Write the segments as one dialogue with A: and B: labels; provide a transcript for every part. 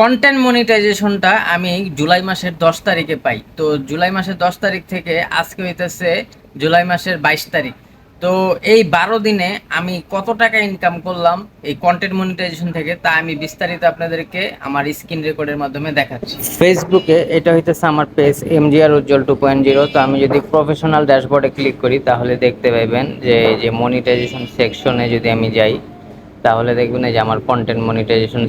A: Content মনিটাইজেশনটা আমি জুলাই মাসের দশ তারিখে পাই। তো জুলাই মাসের দশ তারিখ থেকে আজকে হইতেছে জুলাই মাসের বাইশ তারিখ। তো এই বারো দিনে আমি কত টাকা ইনকাম করলাম এই কন্টেন্ট মনিটাইজেশন থেকে, তা আমি বিস্তারিত আপনাদেরকে আমার স্ক্রিন রেকর্ডের মাধ্যমে দেখাচ্ছি। ফেসবুকে এটা হইতেছে আমার page MGR Ujjwal two point zero তো আমি যদি প্রফেশনাল ড্যাশবোর্ডে ক্লিক করি, তাহলে দেখতে পাইবেন যে যে মনিটাইজেশন সেকশনে যদি আমি যাই, তাহলে দেখবেন যে আমার কন্টেন্ট মনিটাইজেশন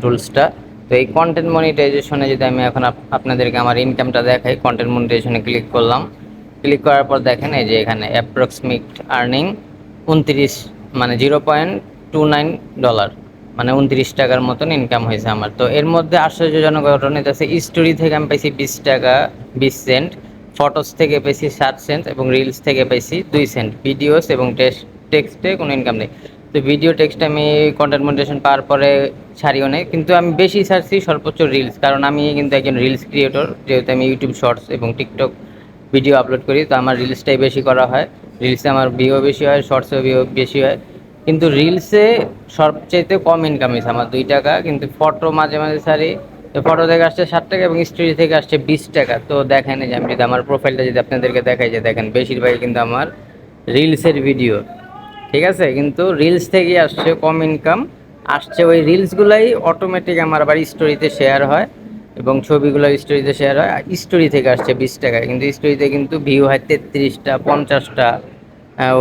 A: টুলসটা তো এই কন্টেন্ট মনিটাইজেশনে যদি আমি এখন আপনাদেরকে আমার ইনকামটা দেখাই কন্টেন্ট মনিটাইজেশনে ক্লিক করলাম। ক্লিক করার পর দেখেন এই যে এখানে অ্যাপ্রক্সিমেট আর্নিং উনত্রিশ মানে zero point two nine dollar মানে উনত্রিশ টাকার মতন ইনকাম হয়েছে আমার। তো এর মধ্যে আশ্চর্যজনক ঘটনা হচ্ছে স্টোরি থেকে আমি পাইছি বিশ টাকা, বিশ সেন্ট ফটোস থেকে পেয়েছি সাত সেন্ট এবং রিলস থেকে পেয়েছি দুই সেন্ট ভিডিওস এবং টেক্সটে কোনো ইনকাম নেই। তো ভিডিও টেক্সট আমি কন্টেন্ট মনিটেশন পাওয়ার পরে ছাড়িও নেই। কিন্তু আমি বেশি ছাড়ছি সর্বোচ্চ রিলস কারণ আমি কিন্তু একজন রিলস ক্রিয়েটর যেহেতু আমি ইউটিউব শর্টস এবং টিকটক ভিডিও আপলোড করি, তো আমার রিলসটাই বেশি করা হয়। রিলসে আমার ভিউ বেশি হয় শর্টসেও ভিও বেশি হয়। কিন্তু রিলসে সবচাইতে কম ইনকাম হয়েছে আমার দুই টাকা, কিন্তু ফটো মাঝে মাঝে ছাড়ি। তো ফটো থেকে আসছে ষাট টাকা এবং স্টোরি থেকে আসছে বিশ টাকা। তো দেখেন যে আমি যদি আমার প্রোফাইলটা যদি আপনাদেরকে দেখাই যে দেখেন, বেশিরভাগই কিন্তু আমার রিলসের ভিডিও ঠিক আছে? কিন্তু রিলস থেকেই আসছে কম ইনকাম আসছে ওই রিলসগুলাই অটোমেটিক আমার আবার স্টোরিতে শেয়ার হয় এবং ছবিগুলো স্টোরিতে শেয়ার হয়। স্টোরি থেকে আসছে বিশ টাকায় কিন্তু স্টোরিতে কিন্তু ভিউ হয় তেত্রিশটা, পঞ্চাশটা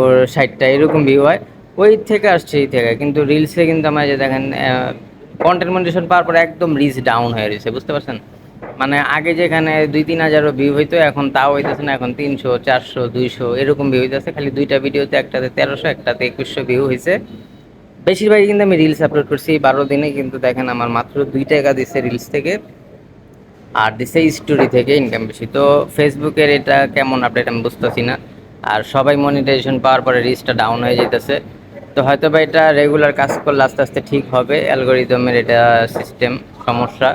A: ওর ষাটটা, এরকম ভিউ হয়। ওই থেকে আসছে এই থেকে। কিন্তু রিলসে কিন্তু আমার যে দেখেন কন্টেন্ট মনিটেশন পাওয়ার পরে একদম রিচ ডাউন হয়ে রয়েছে। বুঝতে পারছেন? মানে আগে যেখানে দুই তিন হাজারও ভিউ হইতো, এখন তাও হইতেছে না, এখন তিনশো, চারশো, দুইশো, এরকম ভিউ হইতেছে। খালি দুইটা ভিডিওতে একটাতে তেরোশো, একটাতে একুশশো ভিউ হয়েছে বেশিরভাগই কিন্তু আমি রিলস আপলোড করছি বারো দিনে, কিন্তু দেখেন আমার মাত্র দুই টাকা দিচ্ছে রিলস থেকে, আর দিছে স্টোরি থেকে ইনকাম বেশি। তো ফেসবুকের এটা কেমন আপডেট আমি বুঝতেছি না। আর সবাই মনিটাইজেশন পাওয়ার পরে রিলসটা ডাউন হয়ে যেতেছে তো হয়তো বা এটা রেগুলার কাজ করলে আস্তে আস্তে ঠিক হবে অ্যালগোরিদমের এটা সিস্টেম সমস্যা।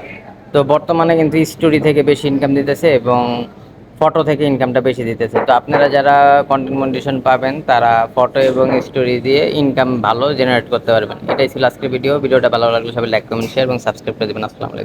A: তো বর্তমানে কিন্তু স্টোরি থেকে বেশি ইনকাম দিতেছে এবং ফটো থেকে ইনকামটা বেশি দিতেছে। তো আপনারা যারা কন্টেন্ট মন্ডিশন পাবেন, তারা ফটো এবং স্টোরি দিয়ে ইনকাম ভালো জেনারেট করতে পারবেন। এটাই ছিল আজকের ভিডিও ভিডিওটা ভালো লাগলে সবাই লাইক কমেন্ট শেয়ার এবং সাবস্ক্রাইব করে দেবেন। আসসালামু আলাইকুম।